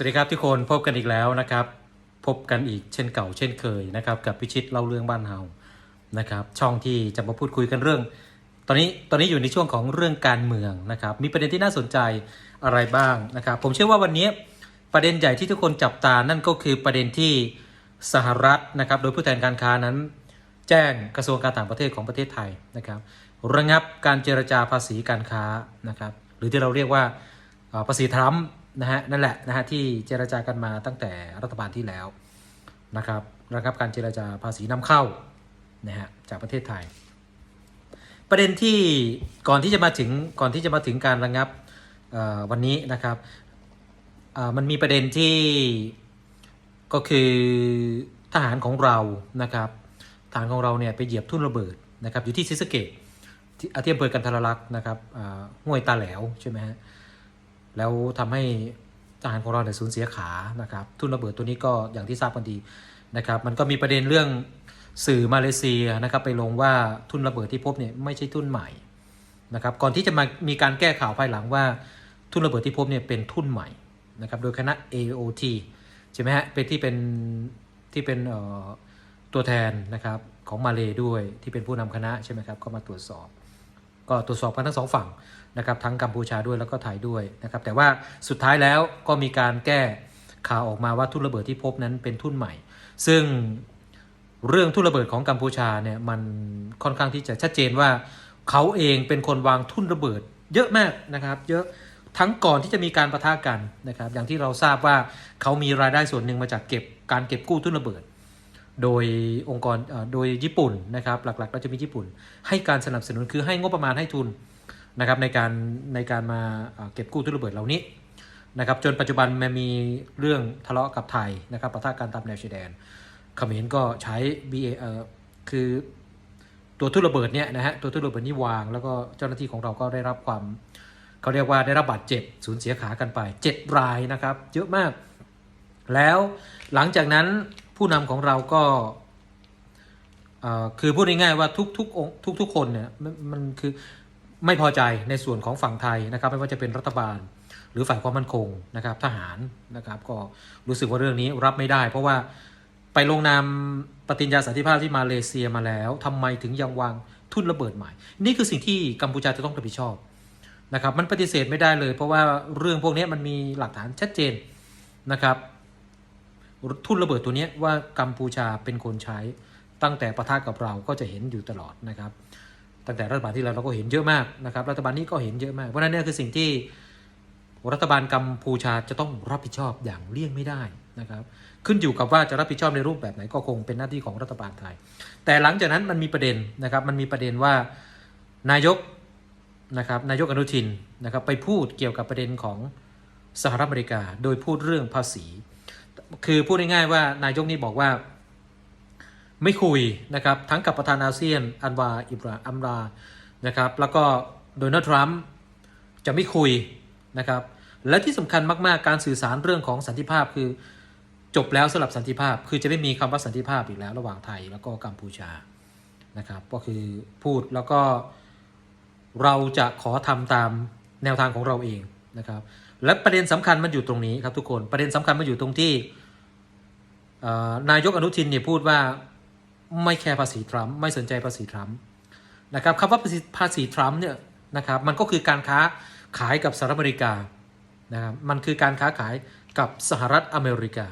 สวัสดีครับทุกคนพบกันอีกแล้วนะครับ พบกันอีกเช่นเก่าเช่นเคยนะครับ กับพิชิตเล่าเรื่องบ้านเฮานะครับ ช่องที่จะมาพูดคุยกันเรื่อง ตอนนี้ตอนนี้อยู่ในช่วงของเรื่องการเมืองนะครับ มีประเด็นที่น่าสนใจอะไรบ้างนะครับ ผมเชื่อว่าวันนี้ประเด็นใหญ่ที่ทุกคนจับตานั่นก็คือประเด็นที่สหรัฐนะครับ โดยผู้แทนการค้านั้น แจ้งกระทรวงการต่างประเทศของประเทศไทยนะครับ ระงับการเจรจาภาษีการค้านะครับ หรือที่เราเรียกว่าภาษีทรัมป์ นะฮะนั่นแหละนะฮะที่เจรจากันมาตั้งแต่รัฐบาลที่แล้วนะครับระงับการเจรจาภาษีนำเข้านะฮะจากประเทศไทย ประเด็นที่ก่อนที่จะมาถึงก่อนที่จะมาถึงการระงับวันนี้นะครับมันมีประเด็นที่ก็คือทหารของเรานะครับทหารของเราเนี่ยไปเหยียบทุ่นระเบิดนะครับอยู่ที่ศรีสเกดที่อาที่อำเภอกันทรลักษณ์นะครับห้วยตาแหลวใช่ไหมฮะ แล้วทำให้ทหารของเราเนี่ยสูญเสียขานะครับทุ่นระเบิดตัวนี้ก็อย่างที่ทราบกันดีนะครับมันก็มีประเด็นเรื่องสื่อมาเลเซียนะครับไปลงว่าทุ่นระเบิดที่พบเนี่ยไม่ใช่ทุ่นใหม่นะครับก่อนที่จะมามีการแก้ข่าวภายหลังว่าทุ่นระเบิดที่พบเนี่ยเป็นทุ่นใหม่นะครับโดยคณะ AOT ใช่ไหมฮะเป็นที่เป็นที่เป็นตัวแทนนะครับของมาเลด้วยที่เป็นผู้นำคณะใช่ไหมครับก็มาตรวจสอบ ก็ตรวจสอบกันทั้งสองฝั่งนะครับทั้งกัมพูชาด้วยแล้วก็ไทยด้วยนะครับแต่ว่าสุดท้ายแล้วก็มีการแก้ข่าวออกมาว่าทุ่นระเบิดที่พบนั้นเป็นทุ่นใหม่ ซึ่งเรื่องทุ่นระเบิดของกัมพูชาเนี่ยมันค่อนข้างที่จะชัดเจนว่าเขาเองเป็นคนวางทุ่นระเบิดเยอะมากนะครับ เยอะทั้งก่อนที่จะมีการประทะกันนะครับ อย่างที่เราทราบว่าเขามีรายได้ส่วนหนึ่งมาจากเก็บการเก็บกู้ทุ่นระเบิด โดยองค์กรโดยญี่ปุ่นนะครับหลักๆก็จะมีญี่ปุ่น ให้การสนับสนุนคือให้งบประมาณให้ทุนนะครับในการในการมาเก็บกู้ทุ่นระเบิดเหล่านี้นะครับจนปัจจุบันมันมีเรื่องทะเลาะกับไทยนะครับประทะกันตามแนวชายแดนเขมรก็ใช้ BA เอ่อคือตัวทุ่นระเบิดเนี่ยนะฮะตัวทุ่นระเบิดนี่วาง แล้วก็เจ้าหน้าที่ของเราก็ได้รับความเขาเรียกว่าได้รับบาดเจ็บสูญเสียขากันไป 7 รายนะครับเยอะมาก แล้วหลังจากนั้น ผู้นำของเราก็คือพูดง่ายๆว่าทุกทุกองค์ทุกทุกคนเนี่ยมันมันคือไม่พอใจในส่วนของฝั่งไทยนะครับ ไม่ว่าจะเป็นรัฐบาล หรือฝ่ายความมั่นคงนะครับ ทหารนะครับ ก็รู้สึกว่าเรื่องนี้รับไม่ได้ เพราะว่าไปลงนามปฏิญญาสันติภาพที่มาเลเซียมาแล้วทำไมถึงยังวางทุ่นระเบิดใหม่ นี่คือสิ่งที่กัมพูชาจะต้องรับผิดชอบนะครับ มันปฏิเสธไม่ได้เลย เพราะว่าเรื่องพวกนี้มันมีหลักฐานชัดเจนนะครับ ทุ่นระเบิดตัวนี้ว่ากัมพูชาเป็นคนใช้ ตั้งแต่ประทะกับเราก็จะเห็นอยู่ตลอดนะครับ ตั้งแต่รัฐบาลที่แล้วเราก็เห็นเยอะมากนะครับ รัฐบาลนี้ก็เห็นเยอะมากเพราะนั้นนี่คือสิ่งที่รัฐบาลกัมพูชาจะต้องรับผิดชอบอย่างเลี่ยงไม่ได้นะครับ ขึ้นอยู่กับว่าจะรับผิดชอบในรูปแบบไหนก็คงเป็นหน้าที่ของรัฐบาลไทย แต่หลังจากนั้นมันมีประเด็นนะครับ มันมีประเด็นว่านายกนะครับนายกอนุทินนะครับไปพูดเกี่ยวกับประเด็นของสหรัฐอเมริกา โดยพูดเรื่องภาษี คือพูดง่ายๆว่านายกนี่บอกว่าไม่คุยนะครับทั้งกับประธานอาเซียน อันวาอิบราอัมรานะครับแล้วก็โดนัลด์ทรัมป์จะไม่คุยนะครับและที่สำคัญมากๆ การสื่อสารเรื่องของสันติภาพคือจบแล้วสำหรับสันติภาพ คือจะไม่มีคำว่าสันติภาพอีกแล้ว ระหว่างไทยแล้วก็กัมพูชานะครับก็คือพูดแล้วก็เราจะขอทำตามแนวทางของเราเองนะครับและประเด็นสำคัญมันอยู่ตรงนี้ครับทุกคนประเด็นสำคัญมันอยู่ตรงที่ นายกอนุทินเนี่ยพูดว่าไม่แคร์ภาษีทรัมป์ไม่สนใจภาษีทรัมป์นะครับคำว่าภาษีทรัมป์เนี่ยนะครับมันก็คือการค้าขายกับสหรัฐอเมริกานะครับมันคือการค้าขายกับสหรัฐอเมริกา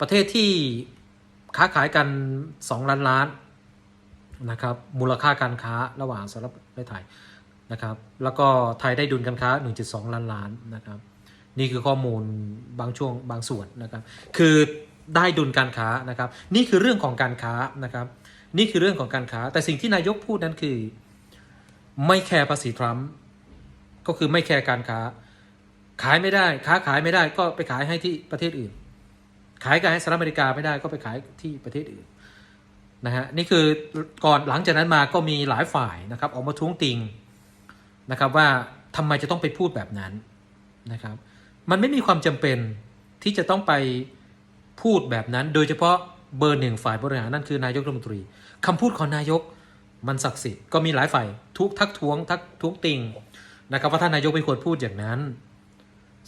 ประเทศที่ค้าขายกัน 2 ล้านล้านนะครับมูลค่าการค้าระหว่างสหรัฐและไทยนะครับแล้วก็ไทยได้ดุลการค้า 1.2 ล้านล้านนะครับนี่คือข้อมูลบางช่วงบางส่วนนะครับคือ ได้ดุลการค้านะครับ นี่คือเรื่องของการค้านะครับ นี่คือเรื่องของการค้า แต่สิ่งที่นายกพูดนั้นคือ ไม่แคร์ภาษีทรัมป์ก็คือไม่แคร์การค้า ขายไม่ได้ ค้าขายไม่ได้ก็ไปขายให้ที่ประเทศอื่น ขายกับสหรัฐอเมริกาไม่ได้ก็ไปขายที่ประเทศอื่นนะฮะนี่คือก่อนหลังจากนั้นมาก็มีหลายฝ่ายนะครับ ออกมาท้วงติงนะครับว่าทำไมจะต้องไปพูดแบบนั้นนะครับ มันไม่มีความจำเป็นที่จะต้องไป พูดแบบนั้น โดยเฉพาะเบอร์หนึ่งฝ่ายบริหารนั่นคือนายกรัฐมนตรีคำพูดของนายกมันศักดิ์สิทธิ์ก็มีหลายฝ่ายทุกทักท้วงทักทุกติงนะครับว่าท่านนายกไม่ควรพูดอย่างนั้น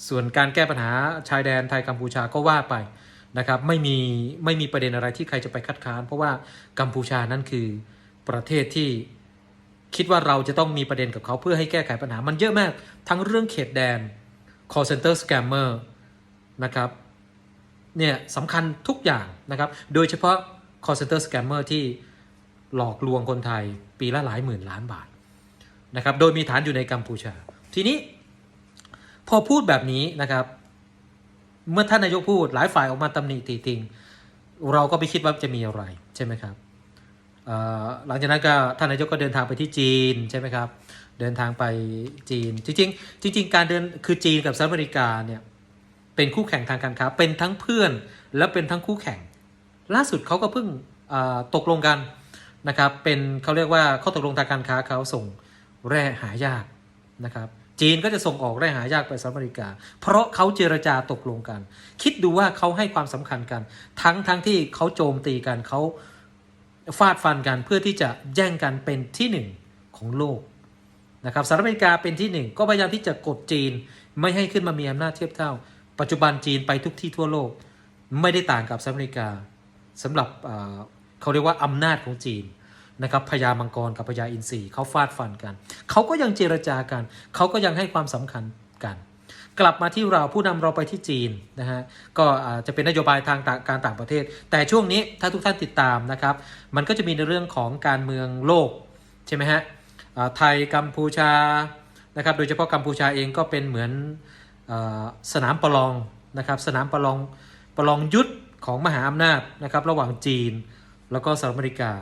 ส่วนการแก้ปัญหาชายแดนไทยกัมพูชาก็ว่าไปนะครับไม่มีไม่มีประเด็นอะไรที่ใครจะไปคัดค้าน เพราะว่ากัมพูชานั้นคือประเทศที่คิดว่าเราจะต้องมีประเด็นกับเขาเพื่อให้แก้ไขปัญหามันเยอะมาก ทั้งเรื่องเขตแดน call center scammer นะครับ เนี่ยสำคัญทุกอย่างนะครับ โดยเฉพาะ call center scammer ที่หลอกลวงคนไทยปีละหลายหมื่นล้านบาทนะครับ โดยมีฐานอยู่ในกัมพูชา ทีนี้ พอพูดแบบนี้นะครับ เมื่อท่านนายกพูดหลายฝ่ายออกมาตำหนิตีติง เราก็ไปคิดว่าจะมีอะไรใช่ไหมครับหลังจากนั้นก็ท่านนายกก็เดินทางไปที่จีนใช่ไหมครับ เดินทางไปจีนจริงจริงการเดินคือจีนกับสหรัฐอเมริกาเนี่ย เป็นคู่แข่งทางการค้า เป็นทั้งเพื่อน และเป็นทั้งคู่แข่ง ล่าสุดเขาก็เพิ่งตกลงกันนะครับ เป็นเขาเรียกว่าข้อตกลงทางการค้าเขาส่งแร่หายากนะครับจีนก็จะส่งออกแร่หายากไปสหรัฐอเมริกา เพราะเขาเจรจาตกลงกัน คิดดูว่าเขาให้ความสำคัญกัน ทั้งทั้งที่เขาโจมตีกันเขาฟาดฟันกันเพื่อที่จะแย่งกันเป็นที่หนึ่งของโลกนะครับสหรัฐอเมริกาเป็นที่หนึ่งก็พยายามที่จะกดจีนไม่ให้ขึ้นมามีอำนาจเทียบเท่า ปัจจุบันจีนไปทุกที่ทั่วโลก ไม่ได้ต่างกับสหรัฐอเมริกาสำหรับเขาเรียกว่าอำนาจของจีนนะครับพญามังกรกับพญาอินทรีเขาฟาดฟันกัน เขาก็ยังเจรจากัน เขาก็ยังให้ความสำคัญกัน กลับมาที่เราผู้นำเราไปที่จีนนะฮะก็จะเป็นนโยบายทางาการต่างประเทศ แต่ช่วงนี้ถ้าทุกท่านติดตามนะครับ มันก็จะมีในเรื่องของการเมืองโลก ใช่ไหมฮะไทยกัมพูชานะครับโดยเฉพาะกัมพูชาเองก็เป็นเหมือน สนามประลองนะครับสนามประลองประลองยุทธของมหาอำนาจนะครับระหว่างจีนแล้วก็สหรัฐอเมริกา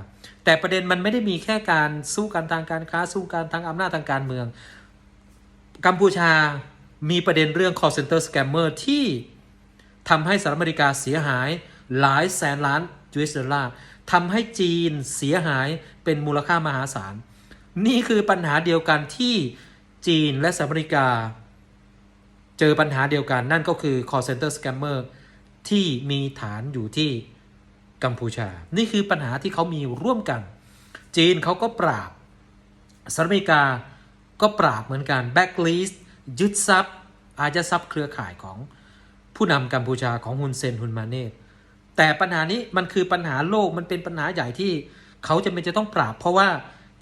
แต่ประเด็นมันไม่ได้มีแค่การสู้กันทางการค้าสู้กันทางอำนาจทางการเมือง กัมพูชามีประเด็นเรื่อง call center scammer ที่ทำให้สหรัฐอเมริกาเสียหายหลายแสนล้าน US ดอลลาร์ทำให้จีนเสียหายเป็นมูลค่ามหาศาล นี่คือปัญหาเดียวกันที่จีนและสหรัฐอเมริกา เจอปัญหาเดียวกันนั่นก็คือ call center scammer ที่มีฐานอยู่ที่กัมพูชา นี่คือปัญหาที่เขามีร่วมกัน จีนเขาก็ปราบสหรัฐอเมริกาก็ปราบเหมือนกันแบ็กลิสยึดทรัพย์อายัดทรัพย์เครือข่ายของผู้นำกัมพูชาของฮุนเซนฮุนมาเนตแต่ปัญหานี้มันคือปัญหาโลกมันเป็นปัญหาใหญ่ที่เขาจะเป็นจะต้องปราบ เพราะว่า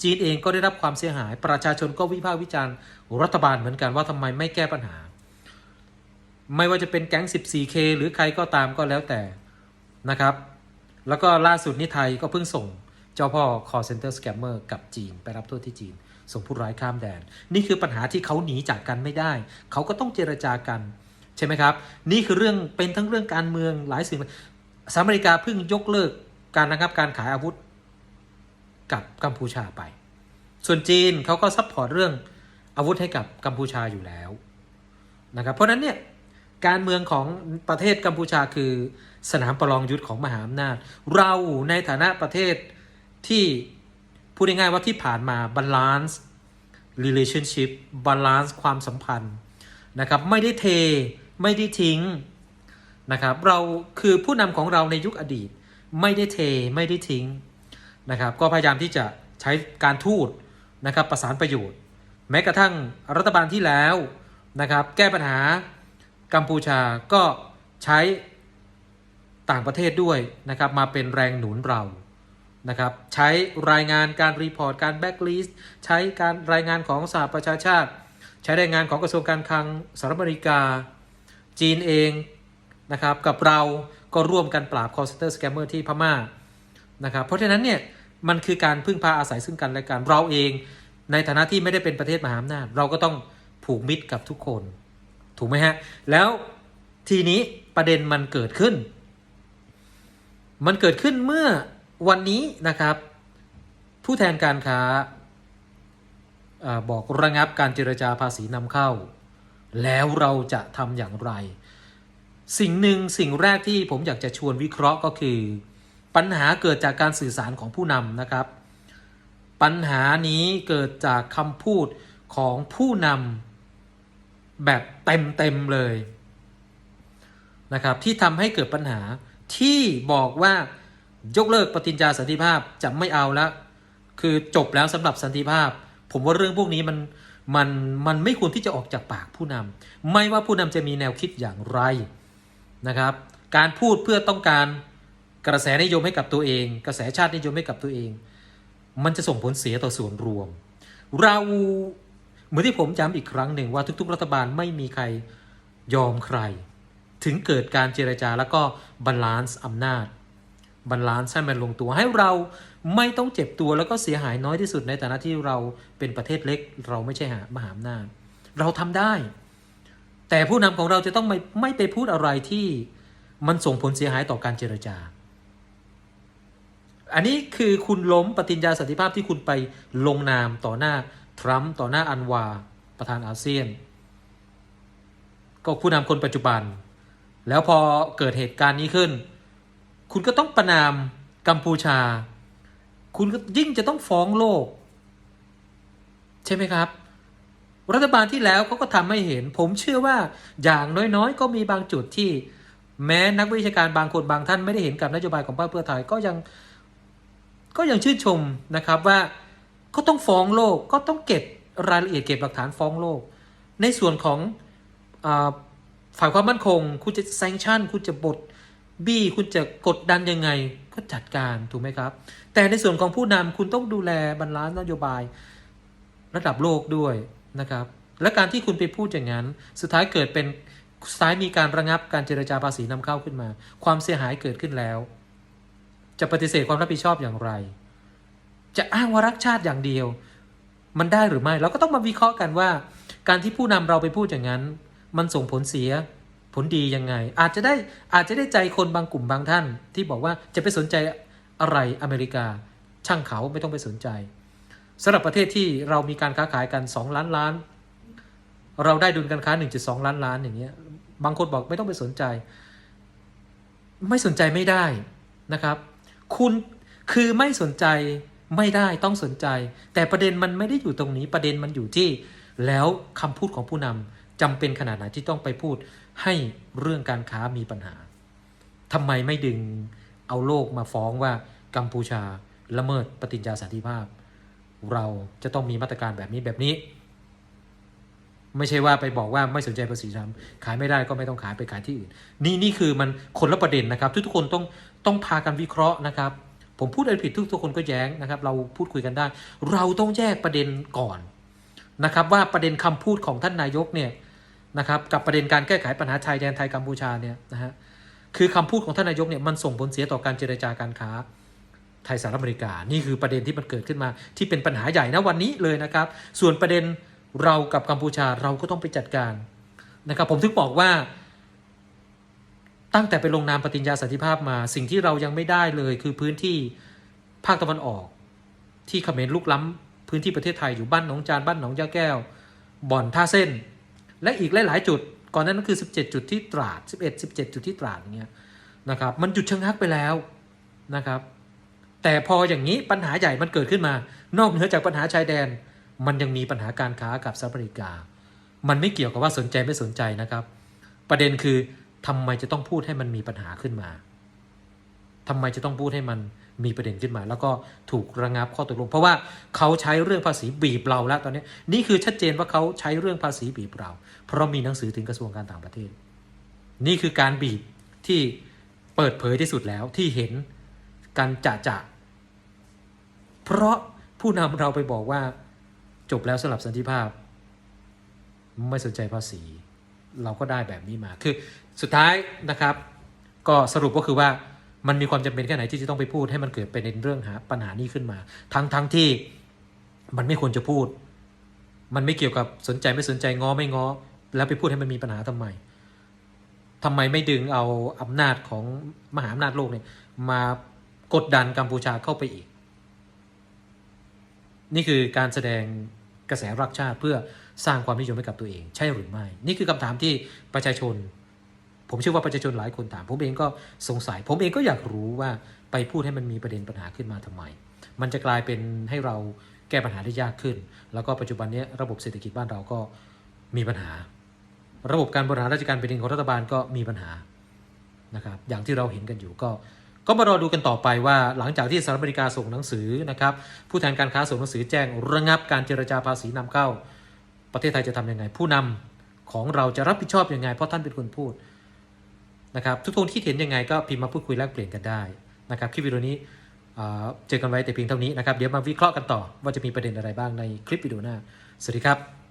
จีนเองก็ได้รับความเสียหาย ประชาชนก็วิพากษ์วิจารณ์รัฐบาลเหมือนกันว่าทำไมไม่แก้ปัญหา ไม่ว่าจะเป็นแก๊ง 14K หรือใครก็ตามก็แล้วแต่นะครับ แล้วก็ล่าสุดนี้ไทยก็เพิ่งส่งเจ้าพ่อ call center scammer กับจีน ไปรับโทษที่จีน ส่งผู้ร้ายข้ามแดน นี่คือปัญหาที่เขาหนีจากกันไม่ได้ เขาก็ต้องเจรจากัน ใช่ไหมครับ นี่คือเรื่องเป็นทั้งเรื่องการเมืองหลายสิ่งสหรัฐอเมริกาเพิ่งยกเลิกการระงับการขายอาวุธกับกัมพูชาไป ส่วนจีนเขาก็ซัพพอร์ตเรื่องอาวุธให้กับกัมพูชาอยู่แล้วนะครับ เพราะฉะนั้นเนี่ย การเมืองของประเทศกัมพูชาคือสนามประลองยุทธของมหาอำนาจ เราในฐานะประเทศที่พูดง่ายๆว่าที่ผ่านมา balance relationship balance ความสัมพันธ์นะครับไม่ได้เทไม่ได้ทิ้งนะครับเราคือผู้นำของเราในยุคอดีต ไม่ได้เทไม่ได้ทิ้งนะครับก็พยายามที่จะใช้การทูตนะครับประสานประโยชน์ แม้กระทั่งรัฐบาลที่แล้วนะครับแก้ปัญหา กัมพูชาก็ใช้ต่างประเทศด้วยนะครับมาเป็นแรงหนุนเรานะครับใช้รายงานการรีพอร์ตการแบ็กลิสต์ใช้การรายงานของสหประชาชาติ ใช้รายงานของกระทรวงการคลังสหรัฐอเมริกา จีนเองนะครับกับเราก็ร่วมกันปราบ call center scammer ที่พม่านะครับเพราะฉะนั้นเนี่ยมันคือการพึ่งพาอาศัยซึ่งกันและกันเราเอง ในฐานะที่ไม่ได้เป็นประเทศมหาอำนาจเราก็ต้องผูกมิตรกับทุกคน ถูกไหมฮะ แล้วทีนี้ประเด็นมันเกิดขึ้น มันเกิดขึ้นเมื่อวันนี้นะครับ ผู้แทนการค้าอาบอกระงับการเจรจาภาษีนำเข้า แล้วเราจะทำอย่างไร สิ่งหนึ่งสิ่งแรกที่ผมอยากจะชวนวิเคราะห์ก็คือ ปัญหาเกิดจากการสื่อสารของผู้นำนะครับ ปัญหานี้เกิดจากคำพูดของผู้นำ แบบเต็มๆเลยนะครับที่ทำให้เกิดปัญหาที่บอกว่ายกเลิกปฏิญญาสันติภาพจะไม่เอาแล้ว คือจบแล้วสำหรับสันติภาพ ผมว่าเรื่องพวกนี้มันมันมันไม่ควรที่จะออกจากปากผู้นำไม่ว่าผู้นำจะมีแนวคิดอย่างไรนะครับ การพูดเพื่อต้องการกระแสนิยมให้กับตัวเอง กระแสชาตินิยมให้กับตัวเอง มันจะส่งผลเสียต่อส่วนรวม เรา เหมือนที่ผมย้ำอีกครั้งหนึ่งว่าทุก ๆ รัฐบาลไม่มีใครยอมใคร ถึงเกิดการเจรจาแล้วก็บาลานซ์อำนาจบาลานซ์ให้มันลงตัวให้เราไม่ต้องเจ็บตัวแล้วก็เสียหายน้อยที่สุดในฐานะที่เราเป็นประเทศเล็ก เราไม่ใช่หามหาอำนาจเราทำได้ แต่ผู้นำของเราจะต้องไม่ไม่ไปพูดอะไรที่มันส่งผลเสียหายต่อการเจรจา อันนี้คือคุณล้มปฏิญญาสันติภาพที่คุณไปลงนามต่อหน้า ทรัมป์ต่อหน้าอันวา ประธานอาเซียน ก็ผู้นำคนปัจจุบัน แล้วพอเกิดเหตุการณ์นี้ขึ้น คุณก็ต้องประนามกัมพูชา คุณก็ยิ่งจะต้องฟ้องโลก ใช่ไหมครับ รัฐบาลที่แล้วเขาก็ทำให้เห็น ผมเชื่อว่าอย่างน้อยๆ ก็มีบางจุดที่แม้นักวิชาการบางคนบางท่านไม่ได้เห็นกับนโยบายของพรรคเพื่อไทยก็ยังก็ยังชื่นชมนะครับว่า ก็ต้องฟ้องโลกก็ต้องเก็บรายละเอียดเก็บหลักฐานฟ้องโลก ในส่วนของอฝ่ายความมั่นคง คุณจะแซงชั่น คุณจะบดบี้คุณจะกดดันยังไงก็จัดการถูกไหมครับ แต่ในส่วนของผู้นำคุณต้องดูแลบรรลันนโยบายระดับโลกด้วยนะครับ และการที่คุณไปพูดอย่างนั้น สุดท้ายเกิดเป็นสุดท้ายมีการระงับการเจรจาภาษีนำเข้าขึ้นมา ความเสียหายเกิดขึ้นแล้ว จะปฏิเสธความรับผิดชอบอย่างไร จะอ้างว่ารักชาติอย่างเดียว มันได้หรือไม่เราก็ต้องมาวิเคราะห์กันว่า การที่ผู้นำเราไปพูดอย่างนั้น มันส่งผลเสียผลดียังไง อาจจะได้อาจจะได้ใจคนบางกลุ่มบางท่าน ที่บอกว่าจะไปสนใจอะไรอเมริกา ช่างเขาไม่ต้องไปสนใจสำหรับประเทศที่เรามีการค้าขายกัน 2 ล้านล้าน เราได้ดุลการค้า 1.2 ล้านล้านอย่างเงี้ยบางคนบอกไม่ต้องไปสนใจ ไม่สนใจไม่ได้นะครับ คุณคือไม่สนใจ ไม่ได้ต้องสนใจ แต่ประเด็นมันไม่ได้อยู่ตรงนี้ประเด็นมันอยู่ที่ แล้วคำพูดของผู้นำจำเป็นขนาดไหนที่ต้องไปพูดให้เรื่องการค้ามีปัญหาทำไมไม่ดึงเอาโลกมาฟ้องว่ากัมพูชาละเมิดปฏิญญาสันติภาพ เราจะต้องมีมาตรการแบบนี้แบบนี้ ไม่ใช่ว่าไปบอกว่าไม่สนใจภาษีทำขายไม่ได้ก็ไม่ต้องขายไปขายที่อื่น นี่นี่คือมันคนละประเด็นนะครับ ทุกทุกคนต้องต้องพากันวิเคราะห์นะครับ ผมพูดอะไรผิดทุกทุกคนก็แย้งนะครับ เราพูดคุยกันได้ เราต้องแยกประเด็นก่อนนะครับ ว่าประเด็นคำพูดของท่านนายกเนี่ยนะครับ กับประเด็นการแก้ไขปัญหาชายแดนไทยกัมพูชาเนี่ยนะฮะคือคำพูดของท่านนายกเนี่ยมันส่งผลเสียต่อการเจรจาการค้าไทยสหรัฐอเมริกา นี่คือประเด็นที่มันเกิดขึ้นมา ที่เป็นปัญหาใหญ่นะวันนี้เลยนะครับ ส่วนประเด็นเรากับกัมพูชาเราก็ต้องไปจัดการนะครับ ผมถึงบอกว่า ตั้งแต่ไปลงนามปฏิญญาสันติภาพมา สิ่งที่เรายังไม่ได้เลยคือพื้นที่ภาคตะวันออก ที่เขมรลุกล้ำพื้นที่ประเทศไทยอยู่บ้านหนองจานบ้านหนองยาแก้ว บ่อนท่าเส้น และอีกหลาย ๆ จุด ก่อนนั้นก็คือ 17 จุดที่ตราด 11 17 จุดที่ตราดอย่างเงี้ยนะครับมันหยุดชะงักไปแล้วนะครับ แต่พออย่างนี้ปัญหาใหญ่มันเกิดขึ้นมา นอกเหนือจากปัญหาชายแดน มันยังมีปัญหาการค้ากับสหรัฐอเมริกา มันไม่เกี่ยวกับว่าสนใจไม่สนใจนะครับ ประเด็นคือ ทำไมจะต้องพูดให้มันมีปัญหาขึ้นมาทำไมจะต้องพูดให้มันมีประเด็นขึ้นมา แล้วก็ถูกระงับข้อตกลง เพราะว่าเขาใช้เรื่องภาษีบีบเราแล้วตอนนี้ นี่คือชัดเจนว่าเขาใช้เรื่องภาษีบีบเรา เพราะมีหนังสือถึงกระทรวงการต่างประเทศ นี่คือการบีบที่เปิดเผยที่สุดแล้วที่เห็นการจะจะเพราะผู้นำเราไปบอกว่าจบแล้วสำหรับสันติภาพ ไม่สนใจภาษี เราก็ได้แบบนี้มาคือสุดท้ายนะครับ ก็สรุปก็คือว่ามันมีความจำเป็นแค่ไหนที่จะต้องไปพูดให้มันเกิดเป็นเรื่องหาปัญหานี้ขึ้นมา ทั้งทั้งที่มันไม่ควรจะพูด มันไม่เกี่ยวกับสนใจไม่สนใจง้อไม่ง้อ แล้วไปพูดให้มันมีปัญหาทำไมทำไมไม่ดึงเอาอำนาจของมหาอำนาจโลกเนี่ยมากดดันกัมพูชาเข้าไปอีก นี่คือการแสดงกระแสรักชาติเพื่อ สร้างความนิยมให้กับตัวเอง ใช่หรือไม่ นี่คือคำถามที่ประชาชน ผมเชื่อว่าประชาชนหลายคนถาม ผมเองก็สงสัย ผมเองก็อยากรู้ว่าไปพูดให้มันมีประเด็นปัญหาขึ้นมาทำไม มันจะกลายเป็นให้เราแก้ปัญหาได้ยากขึ้น แล้วก็ปัจจุบันนี้ระบบเศรษฐกิจบ้านเราก็มีปัญหา ระบบการบริหารราชการแผ่นดินของรัฐบาลก็มีปัญหานะครับอย่างที่เราเห็นกันอยู่ก็ก็มารอดูกันต่อไปว่าหลังจากที่สหรัฐอเมริกาส่งหนังสือนะครับผู้แทนการค้าส่งหนังสือแจ้งระงับการเจรจาภาษีนำเข้า ประเทศไทยจะทำยังไง ผู้นำของเราจะรับผิดชอบยังไง เพราะท่านเป็นคนพูดนะครับ ทุกคนที่เห็นยังไงก็พิมพ์มาพูดคุยแลกเปลี่ยนกันได้นะครับคลิปวิดีโอนี้เจอกันไว้แต่เพียงเท่านี้นะครับ เดี๋ยวมาวิเคราะห์กันต่อว่าจะมีประเด็นอะไรบ้างในคลิปวิดีโอหน้า สวัสดีครับ